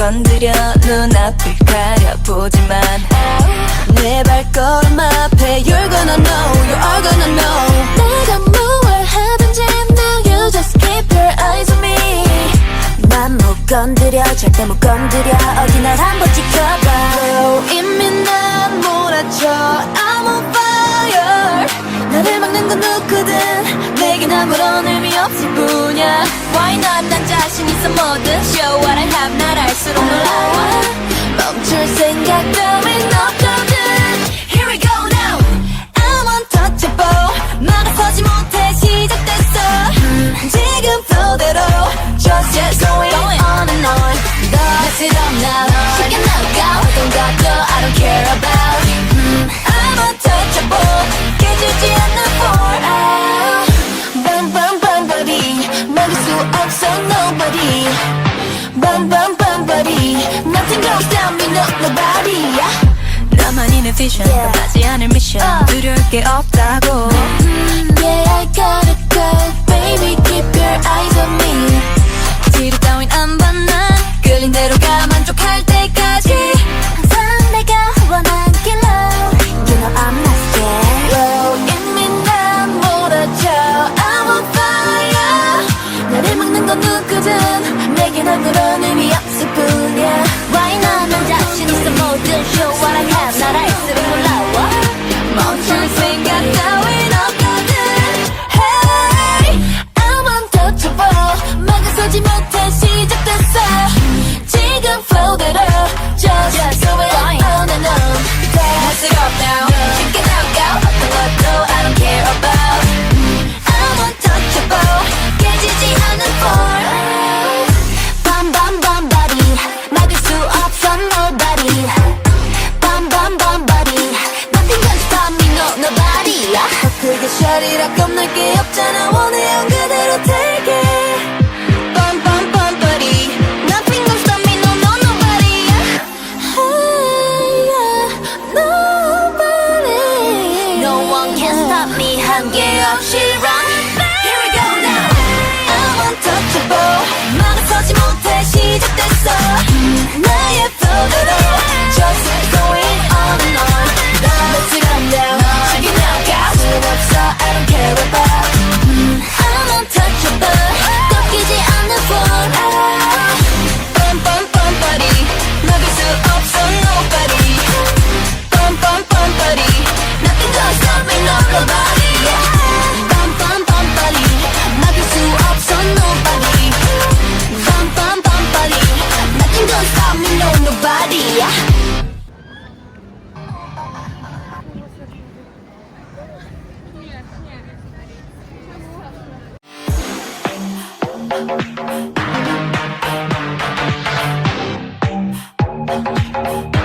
건드려 눈앞을 가려보지만 내 발걸음 앞에 You're gonna know, you are gonna know 내가 뭘 하든지 Now you just keep your eyes on me 난 못 건드려 절대 못 건드려 어디 날 한번 지켜봐 oh, 이미 난 몰아쳐 I'm on fire Why not 난 자신 있어 뭐든 Show what I have 날 알수록 놀라워 멈출 생각 따윈 없거든 Here we go now I'm untouchable 막아서지 못해 시작됐어 음, 지금 flow대로 Just just going on and on Mess it up now 쉽게 나가 어떤 것도 I don't care about 수 없어 nobody Bam bam bam body Nothing goes down me no nobody 나만이 내 vision 끝나지 않을 미션 두려울 게 없다고 Yeah I gotta go けながら耳当 크게 샤리라 겁날 게 없잖아 원해요 그대로 take it Bam bam bam body Nothing can stop me no no nobody Hey yeah, nobody No one can stop me 한계 없이 Thank you.